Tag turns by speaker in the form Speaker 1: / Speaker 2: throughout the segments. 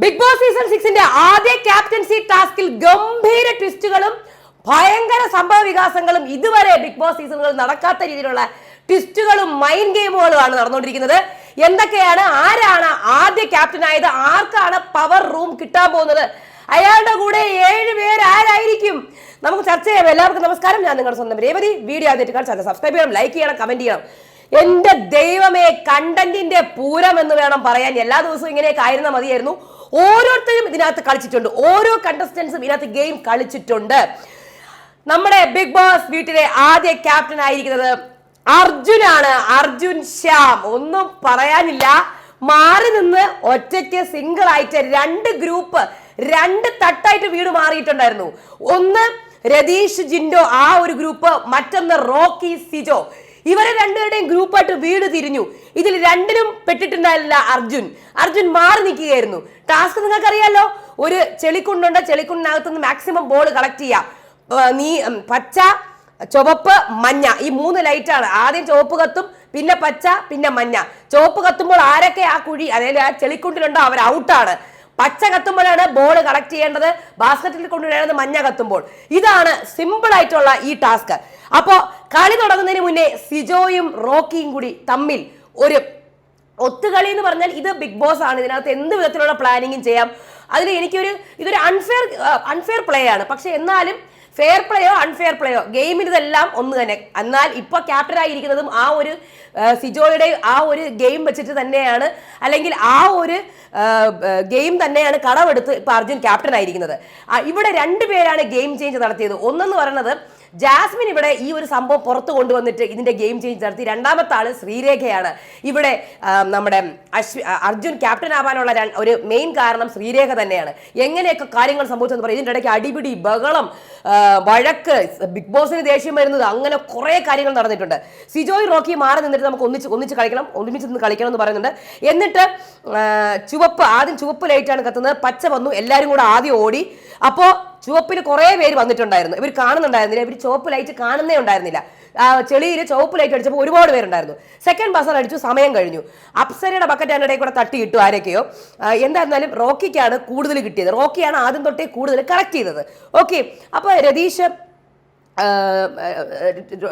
Speaker 1: Big boss season സിക്സിന്റെ ആദ്യ captaincy ടാസ്കിൽ ഗംഭീര ട്വിസ്റ്റുകളും ഭയങ്കര സംഭവ വികാസങ്ങളും ഇതുവരെ ബിഗ് ബോസ് സീസണുകൾ നടക്കാത്ത രീതിയിലുള്ള ട്വിസ്റ്റുകളും മൈൻഡ് ഗെയിമുകളുമാണ് നടന്നുകൊണ്ടിരിക്കുന്നത്. എന്തൊക്കെയാണ് ആരാണ് ആദ്യ ക്യാപ്റ്റൻ ആയത് ആർക്കാണ് പവർ റൂം കിട്ടാൻ പോകുന്നത്? അയാളുടെ കൂടെ ഏഴ് പേര് ആരായിരിക്കും? നമുക്ക് ചർച്ച ചെയ്യാം. എല്ലാവർക്കും നമസ്കാരം. ഞാൻ നിങ്ങളുടെ സ്വന്തം രേവതി. വീഡിയോ ആദ്യമായിട്ട് കാണാൻ സബ്സ്ക്രൈബ് ചെയ്യണം ലൈക്ക് ചെയ്യണം കമന്റ് ചെയ്യണം. എന്റെ ദൈവമേ കണ്ടന്റിന്റെ പൂരം എന്ന് വേണം പറയാൻ. എല്ലാ ദിവസവും ഇങ്ങനെയൊക്കെ ആയിരുന്ന മതിയായിരുന്നു. ഓരോരുത്തരും ഇതിനകത്ത് കളിച്ചിട്ടുണ്ട്. ഓരോ കണ്ടസ്റ്റൻസും ഇതിനകത്ത് ഗെയിം കളിച്ചിട്ടുണ്ട്. നമ്മുടെ ബിഗ് ബോസ് വീട്ടിലെ ആദ്യ ക്യാപ്റ്റൻ ആയിരിക്കുന്നത് അർജുനാണ്. അർജുൻ ശ്യാം. ഒന്നും പറയാനില്ല. മാറി നിന്ന് ഒറ്റയ്ക്ക് സിംഗിൾ ആയിട്ട് രണ്ട് ഗ്രൂപ്പ് രണ്ട് തട്ടായിട്ട് വീട് മാറിയിട്ടുണ്ടായിരുന്നു. ഒന്ന് രതീഷ് ജിൻഡോ ആ ഒരു ഗ്രൂപ്പ് മറ്റൊന്ന് റോക്കി സിജോ. ഇവരെ രണ്ടുപേരുടെയും ഗ്രൂപ്പായിട്ട് വീട് തിരിഞ്ഞു. ഇതിൽ രണ്ടിനും പെട്ടിട്ടുണ്ടായില്ല അർജുൻ. അർജുൻ മാറി നിൽക്കുകയായിരുന്നു. ടാസ്ക് നിങ്ങൾക്കറിയാലോ? ഒരു ചെളിക്കുണ്ടുണ്ട് ചെളിക്കുണ്ടിനകത്ത് നിന്ന് മാക്സിമം ബോൾ കളക്ട് ചെയ്യാം നീ പച്ച ചുവപ്പ് മഞ്ഞ. ഈ മൂന്ന് ലൈറ്റാണ് ആദ്യം ചുവപ്പ് കത്തും പിന്നെ പച്ച പിന്നെ മഞ്ഞ. ചുവപ്പ് കത്തുമ്പോൾ ആരൊക്കെ ആ കുഴി അതായത് ആ ചെളിക്കുണ്ടിലുണ്ടോ അവർ ഔട്ടാണ് പച്ച കത്തുമ്പോഴാണ് ബോൾ കളക്ട് ചെയ്യേണ്ടത്. ബാസ്ക്കറ്റിൽ കൊണ്ടുവരേണ്ടത് മഞ്ഞ കത്തുമ്പോൾ. ഇതാണ് സിമ്പിൾ ആയിട്ടുള്ള ഈ ടാസ്ക് അപ്പോ കളി തുടങ്ങുന്നതിന് മുന്നേ സിജോയും റോക്കിയും കൂടി തമ്മിൽ ഒരു ഒത്തുകളി എന്ന് പറഞ്ഞാൽ ഇത് ബിഗ് ബോസ് ആണ്. ഇതിനകത്ത് എന്ത് വിധത്തിലുള്ള പ്ലാനിങ്ങും ചെയ്യാം. അതിൽ എനിക്കൊരു ഇതൊരു അൺഫെയർ അൺഫെയർ പ്ലേ ആണ്. പക്ഷെ എന്നാലും ഫെയർ പ്ലേയോ അൺഫെയർ പ്ലേയോ ഗെയിമിന് ഇതെല്ലാം ഒന്ന് തന്നെ. എന്നാൽ ഇപ്പോൾ ക്യാപ്റ്റൻ ആയിരിക്കുന്നതും ആ ഒരു സിജോയുടെ ആ ഒരു ഗെയിം വെച്ചിട്ട് തന്നെയാണ് അല്ലെങ്കിൽ ആ ഒരു ഗെയിം തന്നെയാണ് കടമെടുത്ത് ഇപ്പൊ അർജുൻ ക്യാപ്റ്റൻ ആയിരിക്കുന്നത്. ഇവിടെ ഇവിടെ രണ്ടുപേരാണ് ഗെയിം ചേഞ്ച് നടത്തിയത്. ഒന്നെന്ന് പറയുന്നത് ജാസ്മിൻ ഇവിടെ ഈ ഒരു സംഭവം പുറത്തു കൊണ്ടുവന്നിട്ട് ഇതിന്റെ ഗെയിം ചേഞ്ച് നടത്തി. രണ്ടാമത്തെ ആൾ ശ്രീരേഖയാണ്. ഇവിടെ നമ്മുടെ അർജുൻ ക്യാപ്റ്റൻ ആവാനുള്ള ഒരു മെയിൻ കാരണം ശ്രീരേഖ തന്നെയാണ്. എങ്ങനെയൊക്കെ കാര്യങ്ങൾ സംഭവിച്ചെന്ന് പറയും. ഇതിന്റെ ഇടയ്ക്ക് അടിപിടി ബഹളം വഴക്ക് ബിഗ് ബോസിന് ദേഷ്യം വരുന്നത് അങ്ങനെ കുറെ കാര്യങ്ങൾ നടന്നിട്ടുണ്ട്. സിജോയ് റോക്കി മാറി നിന്നിട്ട് നമുക്ക് ഒന്നിച്ച് ഒന്നിച്ച് കളിക്കണം. ഒരുമിച്ച് നിന്ന് കളിക്കണം എന്ന് പറയുന്നുണ്ട്. എന്നിട്ട് ചുവപ്പ് ആദ്യം ചുവപ്പ് ലൈറ്റാണ് കത്തുന്നത്. പച്ച വന്നു. എല്ലാവരും കൂടെ ആദ്യം ഓടി. അപ്പോൾ ചുവപ്പിൽ കുറേ പേര് വന്നിട്ടുണ്ടായിരുന്നു. ഇവർ കാണുന്നുണ്ടായിരുന്നില്ല. ഇവർ ചുവപ്പ് ലൈറ്റ് കാണുന്നേ ഉണ്ടായിരുന്നില്ല. ചെളിയിൽ ചുവപ്പ് ലൈറ്റ് അടിച്ചപ്പോൾ ഒരുപാട് പേരുണ്ടായിരുന്നു. സെക്കൻഡ് ബസർ അടിച്ചു സമയം കഴിഞ്ഞു. അപ്സരയുടെ ബക്കറ്റ് അതിന്റെ ഇടയിൽ കൂടെ തട്ടി ഇട്ടു ആരൊക്കെയോ. എന്തായിരുന്നാലും റോക്കിക്കാണ് കൂടുതൽ കിട്ടിയത്. റോക്കിയാണ് ആദ്യം തൊട്ടേ കൂടുതൽ കളക്ട് ചെയ്തത്. ഓക്കെ അപ്പോൾ രതീഷ്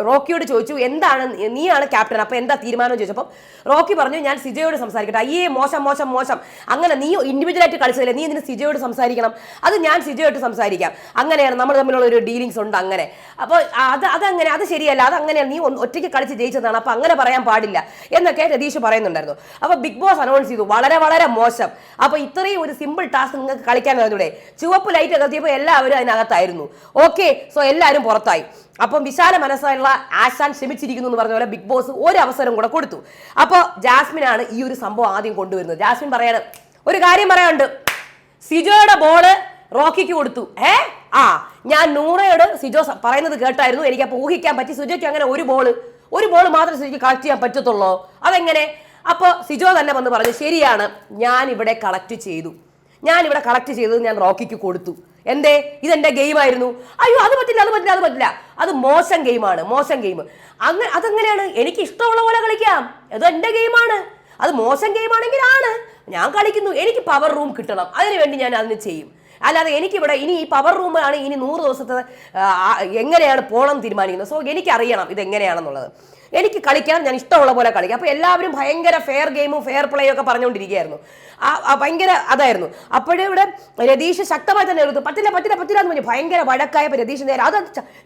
Speaker 1: റോക്കിയോട് ചോദിച്ചു എന്താണ് നീയാണ് ക്യാപ്റ്റൻ? അപ്പോൾ എന്താ തീരുമാനം ചോദിച്ചപ്പോൾ റോക്കി പറഞ്ഞു ഞാൻ സിജയോട് സംസാരിക്കട്ടെ. അയ്യേ മോശം മോശം മോശം. അങ്ങനെ നീ ഇൻഡിവിജ്വലായിട്ട് കളിച്ചതല്ലേ? നീ ഇതിന് സിജയോട് സംസാരിക്കണം? അത് ഞാൻ സിജയോട്ട് സംസാരിക്കാം. അങ്ങനെയാണ് നമ്മൾ തമ്മിലുള്ള ഒരു ഡീലിങ്സ് ഉണ്ട് അങ്ങനെ. അപ്പോൾ അത് അതങ്ങനെ അത് ശരിയല്ല. അത് അങ്ങനെയാണ്. നീ ഒറ്റയ്ക്ക് കളിച്ച് ജയിച്ചതാണ്. അപ്പോൾ അങ്ങനെ പറയാൻ പാടില്ല എന്നൊക്കെ രതീഷ് പറയുന്നുണ്ടായിരുന്നു. അപ്പോൾ ബിഗ് ബോസ് അനൗൺസ് ചെയ്തു. വളരെ വളരെ മോശം. അപ്പോൾ ഇത്രയും ഒരു സിമ്പിൾ ടാസ്ക് നിങ്ങൾക്ക് കളിക്കാൻ കഴിഞ്ഞൂടെ ചുവപ്പ് ലൈറ്റ് കത്തിയപ്പോൾ എല്ലാവരും അതിനകത്തായിരുന്നു. ഓക്കെ സോ എല്ലാവരും പുറത്തായി അപ്പം വിശാല മനസ്സായുള്ള ആശാൻ ക്ഷമിച്ചിരിക്കുന്നു എന്ന് പറഞ്ഞ പോലെ ബിഗ് ബോസ് ഒരു അവസരം കൂടെ കൊടുത്തു. അപ്പോൾ ജാസ്മിനാണ് ഈ ഒരു സംഭവം ആദ്യം കൊണ്ടുവരുന്നത്. ജാസ്മിൻ പറയാണ് ഒരു കാര്യം പറയാനുണ്ട്. സിജോയുടെ ബോൾ റോക്കിക്ക് കൊടുത്തു. ഏ? ആ ഞാൻ നൂറയോട് സിജോ പറയുന്നത് കേട്ടായിരുന്നു. എനിക്ക് അപ്പോൾ ഊഹിക്കാൻ പറ്റി. സിജോയ്ക്ക് അങ്ങനെ ഒരു ബോൾ ഒരു ബോൾ മാത്രം സിജോയ്ക്ക് കളക്ട് ചെയ്യാൻ പറ്റത്തുള്ളൂ. അതെങ്ങനെ? അപ്പോൾ സിജോ തന്നെ വന്ന് പറഞ്ഞു ശരിയാണ്. ഞാൻ ഇവിടെ കളക്ട് ചെയ്തു. ഞാൻ ഇവിടെ കളക്ട് ചെയ്തത് ഞാൻ റോക്കിക്ക് കൊടുത്തു. എന്തേ? ഇതെന്റെ ഗെയിമായിരുന്നു. അയ്യോ അത് പറ്റില്ല അത് പറ്റില്ല അത് പറ്റില്ല. അത് മോശം ഗെയിമാണ് മോശം ഗെയിം. അങ്ങനെ അതെങ്ങനെയാണ്? എനിക്ക് ഇഷ്ടമുള്ള പോലെ കളിക്കാം. അത് എന്റെ ഗെയിമാണ്. അത് മോശം ഗെയിമാണെങ്കിൽ ആണ് ഞാൻ കളിക്കുന്നു. എനിക്ക് പവർ റൂം കിട്ടണം. അതിനു വേണ്ടി ഞാൻ അതിന് ചെയ്യും. അല്ലാതെ എനിക്കിവിടെ ഇനി ഈ പവർ റൂമാണ് ഇനി നൂറ് ദിവസത്തെ എങ്ങനെയാണ് പോണം തീരുമാനിക്കുന്നത്? സോ എനിക്കറിയണം ഇത് എങ്ങനെയാണെന്നുള്ളത് എനിക്ക് കളിക്കാൻ ഞാൻ ഇഷ്ടമുള്ള പോലെ കളിക്കാം. അപ്പോൾ എല്ലാവരും ഭയങ്കര ഫെയർ ഗെയിമും ഫെയർ പ്ലേയും ഒക്കെ പറഞ്ഞുകൊണ്ടിരിക്കുകയായിരുന്നു ആ ഭയങ്കര അതായിരുന്നു. അപ്പോഴേ ഇവിടെ രതീഷ് ശക്തമായി തന്നെ എടുത്തു പറ്റില്ല പറ്റില്ല പറ്റില്ല എന്ന് പറഞ്ഞു. ഭയങ്കര വഴക്കായപ്പോൾ രതീഷ് നേരെ അത്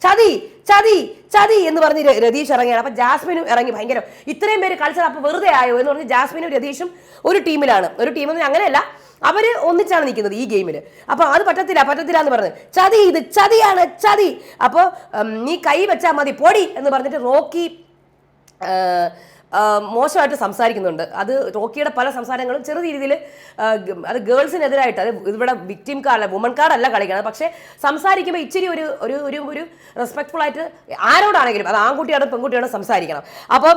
Speaker 1: ചതി ചതി ചതി എന്ന് പറഞ്ഞ് രതീഷ് ഇറങ്ങിയാണ് അപ്പോൾ ജാസ്മിനും ഇറങ്ങി ഭയങ്കര ഇത്രയും പേര് കളിച്ചത് അപ്പോൾ വെറുതെ ആയോ എന്ന് പറഞ്ഞ് ജാസ്മിനും രതീഷും ഒരു ടീമിലാണ്. ഒരു ടീമെന്ന് അങ്ങനെയല്ല അവർ ഒന്നിച്ചാണ് നിൽക്കുന്നത് ഈ ഗെയിമിൽ അപ്പോൾ അത് പറ്റത്തില്ല പറ്റത്തില്ല എന്ന് പറഞ്ഞ് ചതി ഇത് ചതിയാണ് ചതി. അപ്പോൾ നീ കൈ വെച്ചാൽ മതി പൊടി എന്ന് പറഞ്ഞിട്ട് റോക്കി മോശമായിട്ട് സംസാരിക്കുന്നുണ്ട്. അത് റോക്കിയുടെ പല സംസാരങ്ങളും ചെറിയ രീതിയിൽ അത് ഗേൾസിനെതിരായിട്ട് അത് ഇവിടെ വിക്ടിം കാർഡ് വുമൺ കാർഡല്ല കളിക്കുന്നത്. പക്ഷേ സംസാരിക്കുമ്പോൾ ഇച്ചിരി ഒരു ഒരു ഒരു ഒരു റെസ്പെക്ട്ഫുൾ ആയിട്ട് ആരോടാണെങ്കിലും അത് ആൺകുട്ടിയാണ് പെൺകുട്ടിയാണ് സംസാരിക്കണം. അപ്പം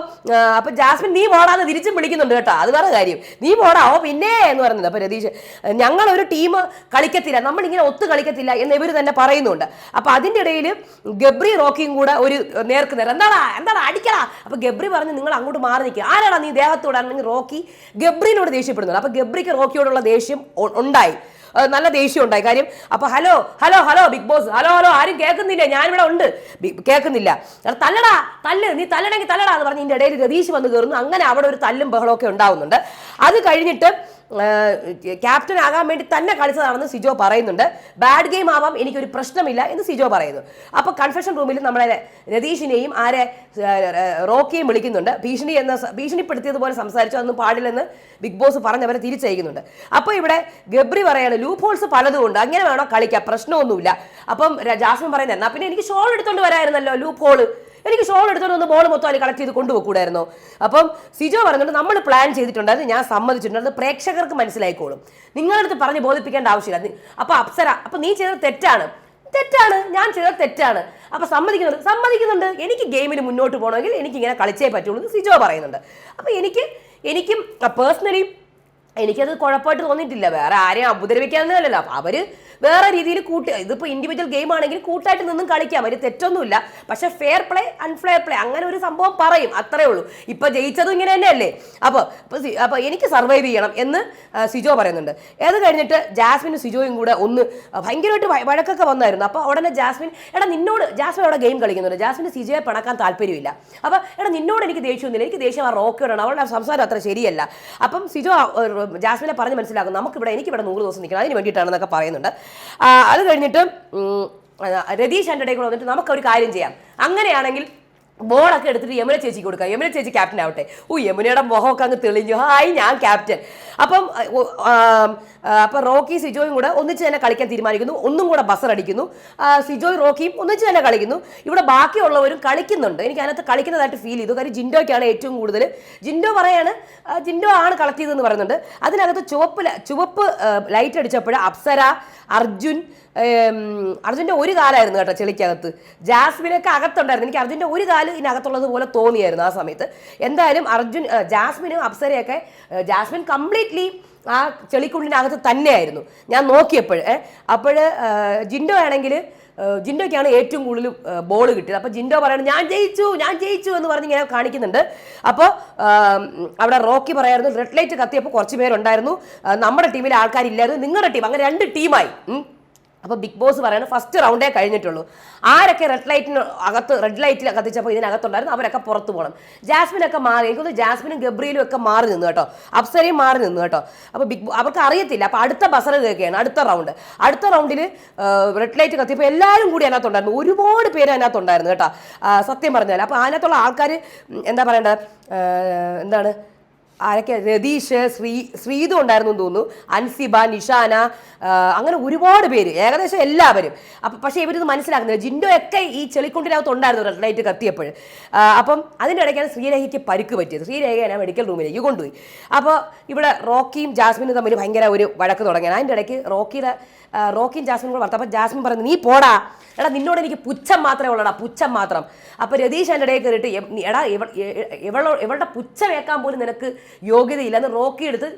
Speaker 1: അപ്പം ജാസ്മിൻ നീ പോടാന്ന് തിരിച്ചും വിളിക്കുന്നുണ്ട് കേട്ടോ. അത് വേറെ കാര്യം. നീ പോടാ ഓ പിന്നെ എന്ന് പറയുന്നത്. അപ്പം രതീഷ് ഞങ്ങളൊരു ടീം കളിക്കത്തില്ല. നമ്മളിങ്ങനെ ഒത്തു കളിക്കത്തില്ല എന്ന് ഇവർ തന്നെ പറയുന്നുണ്ട്. അപ്പോൾ അതിന്റെ ഇടയിൽ ഗബ്രി റോക്കിയും കൂടെ ഒരു നേർക്ക് നേരം എന്താടാ എന്താടാ അടിക്കടാ. അപ്പോൾ ഗബ്രി പറഞ്ഞു നിങ്ങൾ അങ്ങോട്ട് മാറി നിൽക്കുക. ആരാണ് നീ ദേഹത്തോടാണെങ്കിൽ റോക്കി ഗബ്രിനോട് ദേഷ്യപ്പെടുന്നത്? അപ്പൊ ഗബ്രിക്ക് റോക്കിയോടുള്ള ദേഷ്യം ഉണ്ടായി. നല്ല ദേഷ്യം ഉണ്ടായി. കാര്യം അപ്പൊ hello hello hello Bigg Boss hello hello ആരും കേൾക്കുന്നില്ല. ഞാനിവിടെ ഉണ്ട്. കേൾക്കുന്നില്ല. തല്ലടാ തല്ല് നീ തല്ലണെങ്കിൽ തല്ലടാ എന്ന് പറഞ്ഞ് ഇതിന്റെ ഇടയിൽ രതീഷ് വന്ന് കയറുന്നു. അങ്ങനെ അവിടെ ഒരു തല്ലും ബഹളമൊക്കെ ഉണ്ടാവുന്നുണ്ട്. അത് കഴിഞ്ഞിട്ട് ക്യാപ്റ്റൻ ആകാൻ വേണ്ടി തന്നെ കളിച്ചതാണെന്ന് സിജോ പറയുന്നുണ്ട്. ബാഡ് ഗെയിം ആവാം എനിക്കൊരു പ്രശ്നമില്ല എന്ന് സിജോ പറയുന്നു. അപ്പൊ കൺഫെഷൻ റൂമിൽ നമ്മളെ രതീഷിനെയും ആരെ റോക്കിയും വിളിക്കുന്നുണ്ട്. ഭീഷണി എന്ന ഭീഷണിപ്പെടുത്തിയതുപോലെ സംസാരിച്ചു. അതൊന്നും പാടില്ലെന്ന് ബിഗ് ബോസ് പറഞ്ഞവരെ തിരിച്ചയക്കുന്നുണ്ട്. അപ്പൊ ഇവിടെ ഗബ്രി പറയാണ് ലൂപ്പ് ഹോൾസ് പലതും ഉണ്ട്. അങ്ങനെ വേണോ കളിക്കാം പ്രശ്നമൊന്നുമില്ല. അപ്പം ജാസ്മിൻ പറയുന്നത് എന്നാ പിന്നെ എനിക്ക് ഷോൾ എടുത്തുകൊണ്ട് വരായിരുന്നല്ലോ ലൂപ്പ് ഹോൾ എനിക്ക് ഷോൾ എടുത്തുകൊണ്ട് ഒന്ന് ബോൾ മൊത്തം അതിൽ കളക്ട് ചെയ്ത് കൊണ്ടുപോകൂടായിരുന്നു അപ്പം സിജോ പറയുന്നുണ്ട് നമ്മൾ പ്ലാൻ ചെയ്തിട്ടുണ്ടായിരുന്നു ഞാൻ സമ്മതിച്ചിട്ടുണ്ട്. അത് പ്രേക്ഷകർക്ക് മനസ്സിലായിക്കോളും. നിങ്ങളടുത്ത് പറഞ്ഞ് ബോധിപ്പിക്കേണ്ട ആവശ്യമില്ല. അപ്പൊ അപ്സര അപ്പൊ നീ ചെയ്തത് തെറ്റാണ്. തെറ്റാണ്. ഞാൻ ചെയ്തത് തെറ്റാണ്. അപ്പൊ സമ്മതിക്കുന്നുണ്ട്. സമ്മതിക്കുന്നുണ്ട്. എനിക്ക് ഗെയിമിൽ മുന്നോട്ട് പോകണമെങ്കിൽ എനിക്ക് ഇങ്ങനെ കളിച്ചേ പറ്റുള്ളൂ എന്ന് സിജോ പറയുന്നുണ്ട്. അപ്പൊ എനിക്ക് എനിക്കും പേഴ്സണലി എനിക്കത് കുഴപ്പമായിട്ട് തോന്നിയിട്ടില്ല. വേറെ ആരെയും ഉപദ്രവിക്കാനൊന്നുമല്ലല്ലോ അപ്പൊ അവർ വേറെ രീതിയിൽ കൂട്ടി ഇതിപ്പോ ഇൻഡിവിജ്വൽ ഗെയിം ആണെങ്കിൽ കൂട്ടായിട്ട് നിന്നും കളിക്കാം. ഒരു തെറ്റൊന്നുമില്ല. പക്ഷെ ഫെയർ പ്ലേ അൺഫെയർ പ്ലേ അങ്ങനെ ഒരു സംഭവം പറയും. അത്രേ ഉള്ളൂ. ഇപ്പൊ ജയിച്ചതും ഇങ്ങനെ തന്നെയല്ലേ? അപ്പൊ അപ്പോൾ സി- അപ്പൊ എനിക്ക് സർവൈവ് ചെയ്യണം എന്ന് സിജോ പറയുന്നുണ്ട്. അത് കഴിഞ്ഞിട്ട് ജാസ്മിനും സിജോയും കൂടെ ഒന്ന് ഭയങ്കരമായിട്ട് വഴക്കൊക്കെ വന്നായിരുന്നു. അപ്പൊ ഉടനെ ജാസ്മിൻ എടാ നിന്നോട് ജാസ്മിൻ അവിടെ ഗെയിം കളിക്കുന്നുണ്ട്. ജാസ്മിന് സിജോയെ പിണക്കാൻ താല്പര്യമില്ല. അപ്പൊ എടാ നിന്നോട് എനിക്ക് ദേഷ്യമൊന്നുമില്ല എനിക്ക് ദേഷ്യം ആ റോക്കിയോടാണ് അവളുടെ സംസാരം അത്ര ശരിയല്ല. അപ്പം സിജോ ജാസ്മിനെ പറഞ്ഞ് മനസ്സിലാക്കും നമുക്കിവിടെ എനിക്കിവിടെ നൂറ് ദിവസം നിൽക്കണം. അതിന് വേണ്ടിയിട്ടാണെന്നൊക്കെ പറയുന്നുണ്ട്. ആ, അത് കഴിഞ്ഞിട്ട് രതീഷ് എന്റെ ഇടയിൽ കൂടെ വന്നിട്ട് നമുക്കൊരു കാര്യം ചെയ്യാം. അങ്ങനെയാണെങ്കിൽ ബോളൊക്കെ എടുത്തിട്ട് യമുന ചേച്ചിക്ക് കൊടുക്കാം. യമുന ചേച്ചി ക്യാപ്റ്റൻ ആവട്ടെ. ഓ യമുനയുടെ മുഖമൊക്കെ അങ്ങ് തെളിഞ്ഞു. ഹായ് ഞാൻ ക്യാപ്റ്റൻ അപ്പം അപ്പം റോക്കി സിജോയും കൂടെ ഒന്നിച്ച് തന്നെ കളിക്കാൻ തീരുമാനിക്കുന്നു. ഒന്നും കൂടെ ബസർ അടിക്കുന്നു. സിജോയ് റോക്കിയും ഒന്നിച്ച് തന്നെ കളിക്കുന്നു. ഇവിടെ ബാക്കിയുള്ളവരും കളിക്കുന്നുണ്ട്. എനിക്ക് അതിനകത്ത് കളിക്കുന്നതായിട്ട് ഫീൽ ചെയ്തു. കാര്യം ജിൻഡോയ്ക്കാണ് ഏറ്റവും കൂടുതൽ. ജിൻഡോ പറയാണ് ജിൻഡോ ആണ് കളക്ട് ചെയ്തതെന്ന് പറയുന്നുണ്ട്. അതിനകത്ത് ചുവപ്പ് ചുവപ്പ് ലൈറ്റ് അടിച്ചപ്പോൾ അപ്സര അർജുൻ അർജുന്റെ ഒരു കാലായിരുന്നു കേട്ടോ ചെളിക്കകത്ത്. ജാസ്മിനൊക്കെ അകത്തുണ്ടായിരുന്നു. എനിക്ക് അർജുന്റെ ഒരു കാൽ ഇതിനകത്തുള്ളത് പോലെ തോന്നിയായിരുന്നു ആ സമയത്ത്. എന്തായാലും അർജുൻ ജാസ്മിനും അപ്സരയൊക്കെ ജാസ്മിൻ കംപ്ലീറ്റ്ലി ആ ചെളിക്കുള്ളിനകത്ത് തന്നെയായിരുന്നു. ഞാൻ നോക്കിയപ്പോൾ അപ്പോൾ ജിൻഡോ ആണെങ്കിൽ ജിൻഡോയ്ക്കാണ് ഏറ്റവും കൂടുതൽ ബോൾ കിട്ടിയത്. അപ്പോൾ ജിൻഡോ പറയുന്നത് ഞാൻ ജയിച്ചു ഞാൻ ജയിച്ചു എന്ന് പറഞ്ഞ് ഇങ്ങനെ കാണിക്കുന്നുണ്ട്. അപ്പോൾ അവിടെ റോക്കി പറയായിരുന്നു റെഡ് ലൈറ്റ് കത്തിയപ്പോൾ കുറച്ച് പേരുണ്ടായിരുന്നു. നമ്മുടെ ടീമിലെ ആൾക്കാരില്ലായിരുന്നു നിങ്ങളുടെ ടീം. അങ്ങനെ രണ്ട് ടീമായി. അപ്പോൾ ബിഗ് ബോസ് പറയുന്നത് ഫസ്റ്റ് റൗണ്ടേ കഴിഞ്ഞിട്ടുള്ളൂ. ആരൊക്കെ റെഡ് ലൈറ്റിന് അകത്ത് റെഡ് ലൈറ്റിൽ കത്തിച്ചപ്പോൾ ഇതിനകത്തുണ്ടായിരുന്നു അവരൊക്കെ പുറത്തു പോകണം. ജാസ്മിനൊക്കെ മാറി എനിക്ക് തോന്നുന്നു ജാസ്മിനും ഗബ്രിയിലും ഒക്കെ മാറി നിന്നു കേട്ടോ. അപ്സരയും മാറി നിന്നു കേട്ടോ. അപ്പോൾ ബിഗ് അവർക്ക് അറിയത്തില്ല. അപ്പോൾ അടുത്ത ബസർ കേൾക്കുകയാണ് അടുത്ത റൗണ്ട് അടുത്ത റൗണ്ടിൽ റെഡ് ലൈറ്റ് കത്തിയപ്പോൾ എല്ലാവരും കൂടി അതിനകത്തുണ്ടായിരുന്നു. ഒരുപാട് പേര് അതിനകത്തുണ്ടായിരുന്നു കേട്ടോ. സത്യം പറഞ്ഞാൽ അപ്പോൾ അതിനകത്തുള്ള ആൾക്കാർ എന്താ പറയേണ്ടത് എന്താണ്? ആരൊക്കെ? രതീഷ് ശ്രീ ശ്രീതു ഉണ്ടായിരുന്നു തോന്നുന്നു. അൻസിബ നിഷാന അങ്ങനെ ഒരുപാട് പേര്. ഏകദേശം എല്ലാവരും. അപ്പം പക്ഷേ ഇവരിത് മനസ്സിലാക്കുന്നില്ല. ജിൻഡോ ഒക്കെ ഈ ചെളിക്കുണ്ടിനകത്ത് ഉണ്ടായിരുന്നു റെഡ് ലൈറ്റ് കത്തിയപ്പോൾ അപ്പം അതിന്റെ ഇടയ്ക്കാണ് ശ്രീരേഖയ്ക്ക് പരുക്ക് പറ്റിയത്. ശ്രീരേഖ ഞാൻ മെഡിക്കൽ റൂമിലേക്ക് കൊണ്ടുപോയി. അപ്പോൾ ഇവിടെ റോക്കിയും ജാസ്മിനും തമ്മിൽ ഭയങ്കര ഒരു വഴക്ക് തുടങ്ങി അതിന്റെ ഇടയ്ക്ക് റോക്കിയുടെ റോക്കിയും ജാസ്മിനും കൂടെ വളർത്തപ്പോൾ ജാസ്മിൻ പറഞ്ഞു നീ പോടാ. എടാ നിന്നോട് എനിക്ക് പുച്ഛം മാത്രമേ ഉള്ളടാ. പുച്ഛം മാത്രം. അപ്പോൾ രതീഷ് എന്റെ ഇടയിൽ കയറിയിട്ട് എടാ ഇവ- ഇവളോ ഇവളുടെ പുച്ഛം ഏക്കാൻ പോലും നിനക്ക് യോഗ്യതയില്ല എന്ന് റോക്കി എടുത്ത്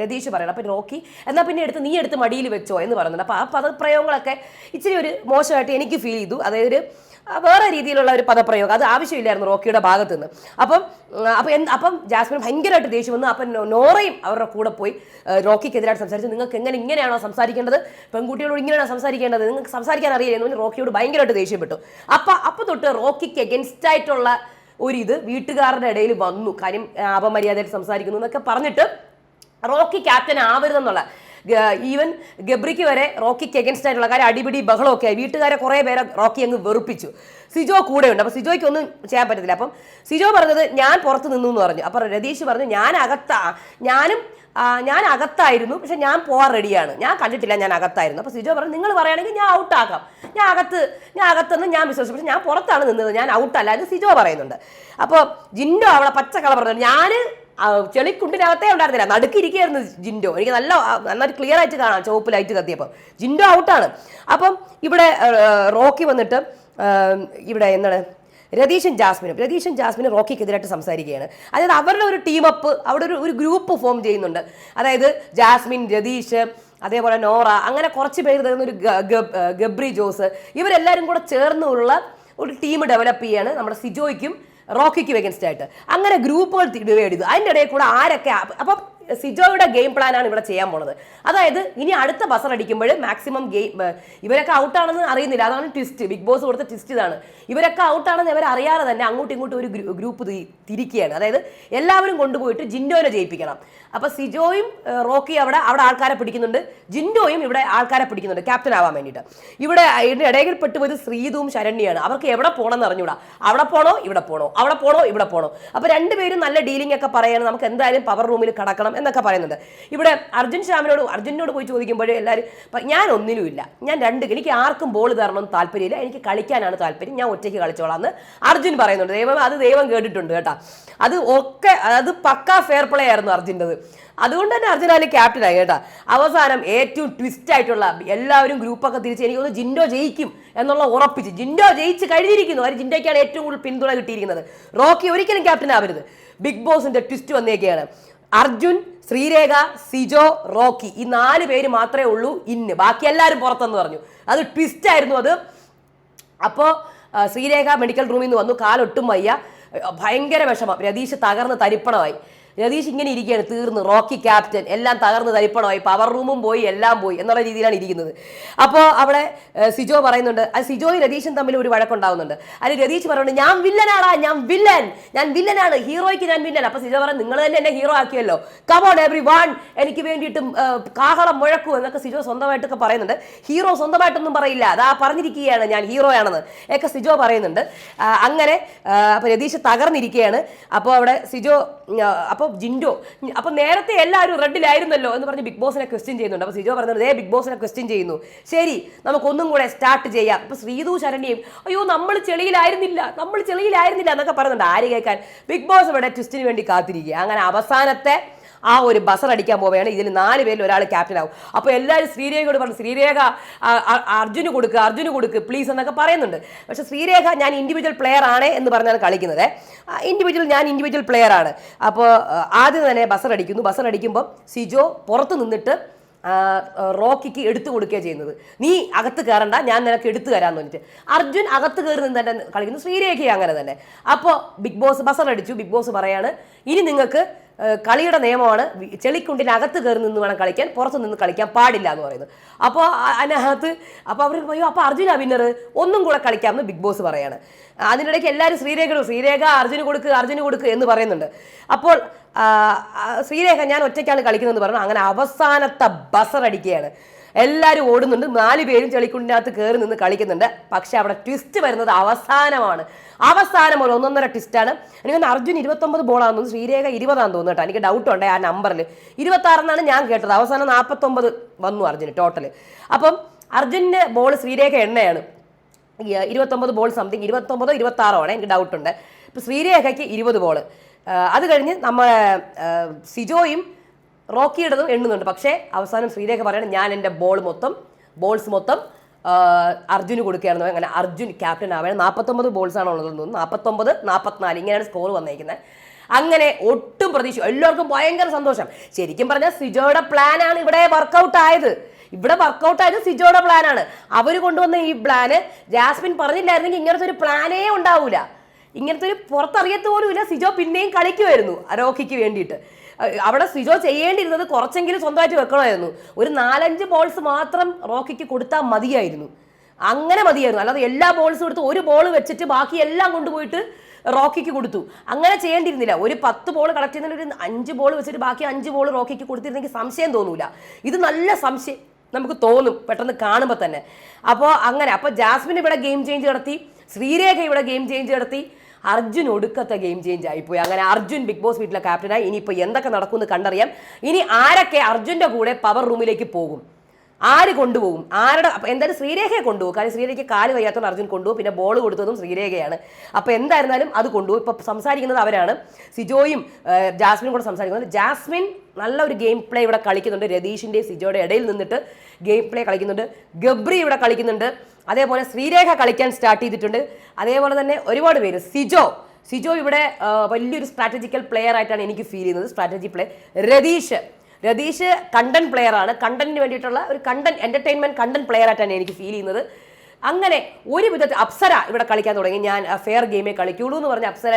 Speaker 1: രതീഷ് പറയണം. അപ്പം റോക്കി എന്നാൽ പിന്നെ എടുത്ത് നീ എടുത്ത് മടിയിൽ വെച്ചോ എന്ന് പറയുന്നുണ്ട് അപ്പോൾ ആ പദപ്രയോഗങ്ങളൊക്കെ ഇച്ചിരി ഒരു മോശമായിട്ട് എനിക്ക് ഫീൽ ചെയ്തു. അതായത് ഒരു വേറെ രീതിയിലുള്ള ഒരു പദപ്രയോഗം. അത് ആവശ്യമില്ലായിരുന്നു റോക്കിയുടെ ഭാഗത്തു നിന്ന് അപ്പം അപ്പം എന്ത് അപ്പം ജാസ്മിൻ ഭയങ്കരമായിട്ട് ദേഷ്യം വന്നു. അപ്പം നോറയും അവരുടെ കൂടെ പോയി റോക്കിക്കെതിരായിട്ട് സംസാരിച്ചു. നിങ്ങൾക്ക് എങ്ങനെ ഇങ്ങനെയാണോ സംസാരിക്കേണ്ടത്? പെൺകുട്ടികളോട് ഇങ്ങനെയാണോ സംസാരിക്കേണ്ടത്? നിങ്ങൾക്ക് സംസാരിക്കാൻ അറിയില്ലെന്ന് പറഞ്ഞ് റോക്കിയോട് ഭയങ്കരമായിട്ട് ദേഷ്യപ്പെട്ടു. അപ്പം അപ്പം തൊട്ട് റോക്കിക്ക് എഗൻസ്റ്റ് ആയിട്ടുള്ള ഒരു ഇത് വീട്ടുകാരുടെ ഇടയിൽ വന്നു. കാര്യം അപമര്യാദയായിട്ട് സംസാരിക്കുന്നു എന്നൊക്കെ പറഞ്ഞിട്ട് റോക്കി ക്യാപ്റ്റൻ ആവരുതെന്നുള്ള ഈവൻ ഗബ്രിക്ക് വരെ റോക്കിക്ക് എഗൻസ്റ്റ് ആയിട്ടുള്ള കാര്യം അടിപിടി ബഹളമൊക്കെ ആയി. വീട്ടുകാരെ കുറേ പേരെ റോക്കി അങ്ങ് വെറുപ്പിച്ചു. സിജോ കൂടെയുണ്ട്. അപ്പോൾ സിജോയ്ക്ക് ഒന്നും ചെയ്യാൻ പറ്റത്തില്ല. അപ്പം സിജോ പറഞ്ഞത് ഞാൻ പുറത്ത് നിന്നു എന്ന് പറഞ്ഞു. അപ്പോൾ രതീഷ് പറഞ്ഞു ഞാൻ അകത്താ ഞാനും ഞാൻ അകത്തായിരുന്നു പക്ഷെ ഞാൻ പോവാൻ റെഡിയാണ് ഞാൻ കണ്ടിട്ടില്ല ഞാൻ അകത്തായിരുന്നു. അപ്പോൾ സിജോ പറഞ്ഞു നിങ്ങൾ പറയുകയാണെങ്കിൽ ഞാൻ ഔട്ടാക്കാം ഞാൻ അകത്ത് ഞാൻ അകത്തുനിന്ന് ഞാൻ വിശ്വസിച്ചു. പക്ഷെ ഞാൻ പുറത്താണ് നിന്നത്. ഞാൻ ഔട്ടല്ല എന്ന് സിജോ പറയുന്നുണ്ട്. അപ്പോൾ ജിൻഡോ അവളെ പച്ച കളർ പറഞ്ഞു ഞാൻ ചെളിക്കുണ്ടിനകത്തേ ഉണ്ടായിരുന്നില്ല. നടുക്കിരിക്കുകയായിരുന്നു ജിൻഡോ. എനിക്ക് നല്ല നന്നായിട്ട് ക്ലിയർ ആയിട്ട് കാണാം ചുവപ്പ് ലൈറ്റ് കത്തിയപ്പോൾ ജിൻഡോ ഔട്ടാണ് അപ്പം ഇവിടെ റോക്കി വന്നിട്ട് ഇവിടെ എന്താണ് രതീഷും ജാസ്മിനും. രതീഷും ജാസ്മിനും റോക്കിക്കെതിരായിട്ട് സംസാരിക്കുകയാണ്. അതായത് അവരുടെ ഒരു ടീമപ്പ് അവിടെ ഒരു ഒരു ഗ്രൂപ്പ് ഫോം ചെയ്യുന്നുണ്ട്. അതായത് ജാസ്മിൻ രതീഷ് അതേപോലെ നോറ അങ്ങനെ കുറച്ച് പേർ തരുന്ന ഒരു ഗബ്രി ജോസ് ഇവരെല്ലാവരും കൂടെ ചേർന്നുള്ള ഒരു ടീം ഡെവലപ്പ് ചെയ്യാണ് നമ്മുടെ സിജോയ്ക്കും റോക്കിക്കും എഗൻസ്റ്റ് ആയിട്ട്. അങ്ങനെ ഗ്രൂപ്പുകൾ ഡിവൈഡ് ചെയ്തു അതിന്റെ ഇടയിൽ കൂടെ ആരൊക്കെ അപ്പം സിജോയുടെ ഗെയിം പ്ലാനാണ് ഇവിടെ ചെയ്യാൻ പോണത്. അതായത് ഇനി അടുത്ത ബസർ അടിക്കുമ്പോൾ മാക്സിമം ഗെയിം ഇവരൊക്കെ ഔട്ടാണെന്ന് അറിയുന്നില്ല. അതാണ് ട്വിസ്റ്റ് ബിഗ് ബോസ് കൊടുത്ത ട്വിസ്റ്റ് ഇതാണ്. ഇവരൊക്കെ ഔട്ടാണെന്ന് ഇവർ അറിയാതെ തന്നെ അങ്ങോട്ടും ഇങ്ങോട്ടും ഒരു ഗ്രൂപ്പ് തിരിക്കുകയാണ്. അതായത് എല്ലാവരും കൊണ്ടുപോയിട്ട് ജിൻഡോനെ ജയിപ്പിക്കണം. അപ്പൊ സിജോയും റോക്കി അവിടെ അവിടെ ആൾക്കാരെ പിടിക്കുന്നുണ്ട്. ജിൻഡോയും ഇവിടെ ആൾക്കാരെ പിടിക്കുന്നുണ്ട്. ക്യാപ്റ്റൻ ആവാൻ വേണ്ടിയിട്ട്. ഇവിടെ ഇടയിൽ പെട്ടുപോയത് ശ്രീതും ശരണ്യാണ്. അവർക്ക് എവിടെ പോകണമെന്ന് അറിഞ്ഞൂടാ. അവിടെ പോണോ ഇവിടെ പോണോ. അവിടെ പോണോ ഇവിടെ പോണോ. അപ്പൊ രണ്ടുപേരും നല്ല ഡീലിംഗ് ഒക്കെ പറയണം. നമുക്ക് എന്തായാലും പവർ റൂമിൽ കടക്കണം എന്നൊക്കെ പറയുന്നുണ്ട് ഇവിടെ അർജുൻ ശ്യാമിനോട് അർജുനോട് പോയി ചോദിക്കുമ്പോഴേ എല്ലാവരും ഞാൻ ഒന്നിനുമില്ല ഞാൻ രണ്ട് എനിക്ക് ആർക്കും ബോൾ തരണം താല്പര്യമില്ല. എനിക്ക് കളിക്കാനാണ് താല്പര്യം. ഞാൻ ഒറ്റയ്ക്ക് കളിച്ചോളാം എന്ന് അർജുൻ പറയുന്നുണ്ട്. ദൈവം അത് ദൈവം കേട്ടിട്ടുണ്ട് കേട്ടാ. അത് ഒക്കെ അത് പക്കാ ഫെയർ പ്ലേ ആയിരുന്നു അർജുന്റെത്. അതുകൊണ്ട് തന്നെ അർജുൻ അലി ക്യാപ്റ്റനായി കേട്ടാ. അവസാനം ഏറ്റവും ട്വിസ്റ്റ് ആയിട്ടുള്ള എല്ലാവരും ഗ്രൂപ്പൊക്കെ തിരിച്ച് എനിക്ക് തോന്നുന്നു ജിൻഡോ ജയിക്കും എന്നുള്ള ഉറപ്പിച്ച് ജിൻഡോ ജയിച്ച് കഴിഞ്ഞിരിക്കുന്നു. കാര്യം ജിൻഡോയ്ക്കാണ് ഏറ്റവും കൂടുതൽ പിന്തുണ കിട്ടിയിരിക്കുന്നത്. റോക്കി ഒരിക്കലും ക്യാപ്റ്റൻ ആവരുത്. ബിഗ് ബോസിന്റെ ട്വിസ്റ്റ് വന്നേക്കുകയാണ് അർജുൻ ശ്രീരേഖ സിജോ റോക്കി ഈ നാല് പേര് മാത്രമേ ഉള്ളൂ ഇന്ന്. ബാക്കി എല്ലാവരും പുറത്തെന്ന് പറഞ്ഞു. അത് ട്വിസ്റ്റ് ആയിരുന്നു അത്. അപ്പോൾ ശ്രീരേഖ മെഡിക്കൽ റൂമിൽ നിന്ന് വന്നു. കാലൊട്ടും വയ്യ. ഭയങ്കര വിഷമം. രതീഷ് തകർന്ന് തരിപ്പണമായി. രതീഷ് ഇങ്ങനെ ഇരിക്കുകയാണ് തീർന്ന്. റോക്കി ക്യാപ്റ്റൻ എല്ലാം തകർന്ന് തരിപ്പണമായി. പവർ റൂമും പോയി എല്ലാം പോയി എന്നുള്ള രീതിയിലാണ് ഇരിക്കുന്നത്. അപ്പോൾ അവിടെ സിജോ പറയുന്നുണ്ട് അത് സിജോയും രതീഷും തമ്മിൽ ഒരു വഴക്കുണ്ടാവുന്നുണ്ട്. അതിൽ രതീഷ് പറയുന്നുണ്ട് ഞാൻ വില്ലനാടാ ഞാൻ വില്ലൻ ഞാൻ വില്ലനാണ് ഹീറോയ്ക്ക് ഞാൻ വില്ലൻ. അപ്പോൾ സിജോ പറഞ്ഞു നിങ്ങൾ തന്നെ എന്നെ ഹീറോ ആക്കിയല്ലോ. കമോൺ എവറി വൺ എനിക്ക് വേണ്ടിയിട്ടും കാഹളം മുഴക്കൂ എന്നൊക്കെ സിജോ സ്വന്തമായിട്ടൊക്കെ പറയുന്നുണ്ട്. ഹീറോ സ്വന്തമായിട്ടൊന്നും പറയില്ല. അതാ പറഞ്ഞിരിക്കുകയാണ് ഞാൻ ഹീറോ ആണെന്ന് ഒക്കെ സിജോ പറയുന്നുണ്ട്. അങ്ങനെ അപ്പോൾ രതീഷ് തകർന്നിരിക്കുകയാണ്. അപ്പോൾ അവിടെ സിജോ അപ്പോൾ ജിൻഡോ. അപ്പോൾ നേരത്തെ എല്ലാവരും റെഡിലായിരുന്നല്ലോ എന്ന് പറഞ്ഞ് ബിഗ് ബോസിനെ ക്വസ്റ്റ്യൻ ചെയ്യുന്നുണ്ട്. അപ്പോൾ സിജോ പറഞ്ഞത് ഏ ബിഗ് ബോസിനെ ക്വസ്റ്റ്യൻ ചെയ്യുന്നു. ശരി നമുക്കൊന്നും കൂടെ സ്റ്റാർട്ട് ചെയ്യാം. അപ്പോൾ ശ്രീതു ശരണ്യയും അയ്യോ നമ്മൾ ചെളിയിലായിരുന്നില്ല നമ്മൾ ചെളിയിലായിരുന്നില്ല എന്നൊക്കെ പറയുന്നുണ്ട്. ആര് കേൾക്കാൻ? ബിഗ് ബോസ് ഇവിടെ ട്വിസ്റ്റിന് വേണ്ടി കാത്തിരിക്കുക. അങ്ങനെ അവസാനത്തെ ആ ഒരു ബസർ അടിക്കാൻ പോവുകയാണ്. ഇതിൽ നാല് പേരിൽ ഒരാൾ ക്യാപ്റ്റൻ ആവും. അപ്പോൾ എല്ലാവരും ശ്രീരേഖയോട് പറഞ്ഞു ശ്രീരേഖ അർജുന് കൊടുക്ക് അർജുന് കൊടുക്കുക പ്ലീസ് എന്നൊക്കെ പറയുന്നുണ്ട്. പക്ഷേ ശ്രീരേഖ ഞാൻ ഇൻഡിവിജ്വൽ പ്ലെയർ ആണ് എന്ന് പറഞ്ഞാണ് കളിക്കുന്നത്. ഇൻഡിവിജ്വൽ ഞാൻ ഇൻഡിവിജ്വൽ പ്ലെയർ ആണ്. അപ്പോൾ ആദ്യം തന്നെ ബസർ അടിക്കുന്നു. ബസർ അടിക്കുമ്പോൾ സിജോ പുറത്ത് നിന്നിട്ട് റോക്കിക്ക് എടുത്തു കൊടുക്കുകയാണ് ചെയ്യുന്നത്. നീ അകത്ത് കയറണ്ട ഞാൻ നിനക്ക് എടുത്തു തരാമെന്ന് പറഞ്ഞിട്ട്. അർജുൻ അകത്ത് കയറി നിന്ന് തന്നെ കളിക്കുന്നു. ശ്രീരേഖയും അങ്ങനെ തന്നെ. അപ്പോൾ ബിഗ് ബോസ് ബസർ അടിച്ചു. ബിഗ് ബോസ് പറയാണ് ഇനി നിങ്ങൾക്ക് കളിയുടെ നിയമമാണ്. ചെളിക്കുണ്ടിനകത്ത് കയറി നിന്ന് വേണം കളിക്കാൻ പുറത്ത് നിന്ന് കളിക്കാൻ പാടില്ല എന്ന് പറയുന്നത്. അപ്പോൾ അതിനകത്ത് അപ്പോൾ അവർ പറയും അപ്പോൾ അർജുന വിന്നർ ഒന്നും കൂടെ കളിക്കാമെന്ന് ബിഗ് ബോസ് പറയാണ്. അതിനിടയ്ക്ക് എല്ലാവരും ശ്രീരേഖ ശ്രീരേഖ അർജുന് കൊടുക്ക് അർജുന് കൊടുക്ക് എന്ന് പറയുന്നുണ്ട്. അപ്പോൾ ശ്രീരേഖ ഞാൻ ഒറ്റയ്ക്കാണ് കളിക്കുന്നതെന്ന് പറഞ്ഞു. അങ്ങനെ അവസാനത്തെ ബസർ അടിക്കുകയാണ് എല്ലാവരും ഓടുന്നുണ്ട്. നാല് പേരും ചെളിക്കുണ്ടിനകത്ത് കയറി നിന്ന് കളിക്കുന്നുണ്ട്. പക്ഷെ അവിടെ ട്വിസ്റ്റ് വരുന്നത് അവസാനമാണ്. അവസാനം ഒരു ഒന്നൊന്നര ട്വിസ്റ്റാണ് എനിക്ക് തോന്നുന്നു അർജുൻ ഇരുപത്തൊമ്പത് ബോളാണെന്ന് തോന്നുന്നു. ശ്രീരേഖ ഇരുപതാണെന്ന് തോന്നുന്നു കേട്ടോ. എനിക്ക് ഡൗട്ട് ഉണ്ട് ആ നമ്പറിൽ ഇരുപത്താറെന്നാണ് ഞാൻ കേട്ടത്. അവസാനം നാൽപ്പത്തൊമ്പത് വന്നു അർജുന് ടോട്ടൽ അപ്പം അർജുന്റെ ബോൾ ശ്രീരേഖ എണ്ണയാണ്. ഇരുപത്തൊമ്പത് ബോൾ സംതിങ് ഇരുപത്തൊമ്പതോ ഇരുപത്താറോ ആണ്. എനിക്ക് ഡൗട്ടുണ്ട് ഇപ്പം ശ്രീരേഖയ്ക്ക് ഇരുപത് ബോൾ അത് കഴിഞ്ഞ് നമ്മൾ ആ, സിജോയും റോക്കിയുടേതും എണ്ണുന്നുണ്ട്. പക്ഷേ അവസാനം ശ്രീരേഖ പറയണം ഞാൻ എന്റെ ബോൾ മൊത്തം ബോൾസ് മൊത്തം അർജുന് കൊടുക്കുകയാണ് അങ്ങനെ അർജുൻ ക്യാപ്റ്റൻ ആവുകയാണ് നാൽപ്പത്തൊമ്പത് ബോൾസ് ആണ് ഉള്ളത് തോന്നുന്നു. നാൽപ്പത്തൊമ്പത് നാൽപ്പത്തിനാല് ഇങ്ങനെയാണ് സ്കോർ വന്നേക്കുന്നത്. അങ്ങനെ ഒട്ടും പ്രതീക്ഷ എല്ലാവർക്കും ഭയങ്കര സന്തോഷം. ശരിക്കും പറഞ്ഞാൽ സിജോയുടെ പ്ലാനാണ് ഇവിടെ വർക്കൗട്ട് ആയത്. ഇവിടെ വർക്കൗട്ട് ആയത് സിജോയുടെ പ്ലാനാണ് അവർ കൊണ്ടുവന്ന ഈ പ്ലാന് ജാസ്മിൻ പറഞ്ഞില്ലായിരുന്നെങ്കിൽ ഇങ്ങനത്തെ ഒരു പ്ലാനേ ഉണ്ടാവൂല. ഇങ്ങനത്തെ ഒരു പുറത്തറിയത്ത് പോലും ഇല്ല. സിജോ പിന്നെയും കളിക്കുമായിരുന്നു റോക്കിക്ക് വേണ്ടിയിട്ട്. അവിടെ സിജോ ചെയ്യേണ്ടിയിരുന്നത് കുറച്ചെങ്കിലും സ്വന്തമായിട്ട് വെക്കണമായിരുന്നു. ഒരു നാലഞ്ച് ബോൾസ് മാത്രം റോക്കിക്ക് കൊടുത്താൽ മതിയായിരുന്നു. അങ്ങനെ മതിയായിരുന്നു. അല്ലാതെ എല്ലാ ബോൾസും എടുത്ത് ഒരു ബോൾ വെച്ചിട്ട് ബാക്കി എല്ലാം കൊണ്ടുപോയിട്ട് റോക്കിക്ക് കൊടുത്തു. അങ്ങനെ ചെയ്യേണ്ടിയിരുന്നില്ല. ഒരു പത്ത് ബോൾ കളക്ട് ചെയ്യുന്നതിൽ ഒരു അഞ്ച് ബോൾ വെച്ചിട്ട് ബാക്കി അഞ്ച് ബോൾ റോക്കിക്ക് കൊടുത്തിരുന്നെങ്കിൽ സംശയം തോന്നൂല. ഇത് നല്ല സംശയം നമുക്ക് തോന്നും പെട്ടെന്ന് കാണുമ്പോൾ തന്നെ. അപ്പോൾ അങ്ങനെ. അപ്പോൾ ജാസ്മിൻ ഇവിടെ ഗെയിം ചേഞ്ച് നടത്തി. ശ്രീരേഖ ഇവിടെ ഗെയിം ചേഞ്ച് നടത്തി. അർജുൻ ഒടുക്കത്തെ ഗെയിം ചേഞ്ച് ആയിപ്പോയി. അങ്ങനെ അർജുൻ ബിഗ് ബോസ് വീട്ടിലെ ക്യാപ്റ്റനായി ഇനിയിപ്പോൾ എന്തൊക്കെ നടക്കുമെന്ന് കണ്ടറിയാം. ഇനി ആരൊക്കെ അർജുന്റെ കൂടെ പവർ റൂമിലേക്ക് പോകും? ആര് കൊണ്ടുപോകും? ആരുടെ അപ്പൊ എന്തായാലും ശ്രീരേഖയെ കൊണ്ടുപോകും. കാരണം ശ്രീരേഖയ്ക്ക് കാൽ വയ്യാത്തതുകൊണ്ട് അർജുൻ കൊണ്ടുപോകും. പിന്നെ ബോൾ കൊടുത്തതും ശ്രീരേഖയാണ്. അപ്പോൾ എന്തായിരുന്നാലും അത് കൊണ്ടുപോകും. ഇപ്പോൾ സംസാരിക്കുന്നത് അവരാണ്. സിജോയും ജാസ്മിനും കൂടെ സംസാരിക്കുന്നത് ജാസ്മിൻ നല്ല ഒരു ഗെയിം പ്ലേ ഇവിടെ കളിക്കുന്നുണ്ട്. രതീഷിന്റെയും സിജോയുടെ ഇടയിൽ നിന്നിട്ട് ഗെയിം പ്ലേ കളിക്കുന്നുണ്ട്. ഗബ്രി ഇവിടെ കളിക്കുന്നുണ്ട്. അതേപോലെ ശ്രീരേഖ കളിക്കാൻ സ്റ്റാർട്ട് ചെയ്തിട്ടുണ്ട്. അതേപോലെ തന്നെ ഒരുപാട് പേര്. സിജോ. സിജോ ഇവിടെ വലിയൊരു സ്ട്രാറ്റജിക്കൽ പ്ലെയർ ആയിട്ടാണ് എനിക്ക് ഫീൽ ചെയ്യുന്നത്. Strategy play Ratheesh. Ratheesh content player ആണ്. കണ്ടന്റിന് വേണ്ടിയിട്ടുള്ള ഒരു കണ്ടന്റ് എന്റർടൈൻമെന്റ് കണ്ടന്റ് പ്ലെയർ ആയിട്ടാണ് എനിക്ക് ഫീൽ ചെയ്യുന്നത്. അങ്ങനെ ഒരു വിധത്തിൽ അപ്സര ഇവിടെ കളിക്കാൻ തുടങ്ങി. ഞാൻ ഫെയർ ഗെയിമേ കളിക്കുള്ളൂ എന്ന് പറഞ്ഞ അപ്സര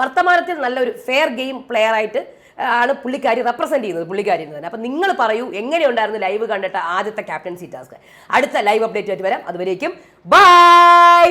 Speaker 1: വർത്തമാനത്തിൽ നല്ലൊരു ഫെയർ ഗെയിം പ്ലെയർ ആയിട്ട് ആണ് പുള്ളിക്കാരി റെപ്രസെന്റ് ചെയ്യുന്നത് പുള്ളിക്കാരി തന്നെ. അപ്പം നിങ്ങൾ പറയൂ എങ്ങനെയുണ്ടായിരുന്നു ലൈവ് കണ്ടിട്ട് ആദ്യത്തെ ക്യാപ്റ്റൻസി ടാസ്ക് അടുത്ത ലൈവ് അപ്ഡേറ്റ് ആയിട്ട് വരാം. അതുവരേക്കും ബൈ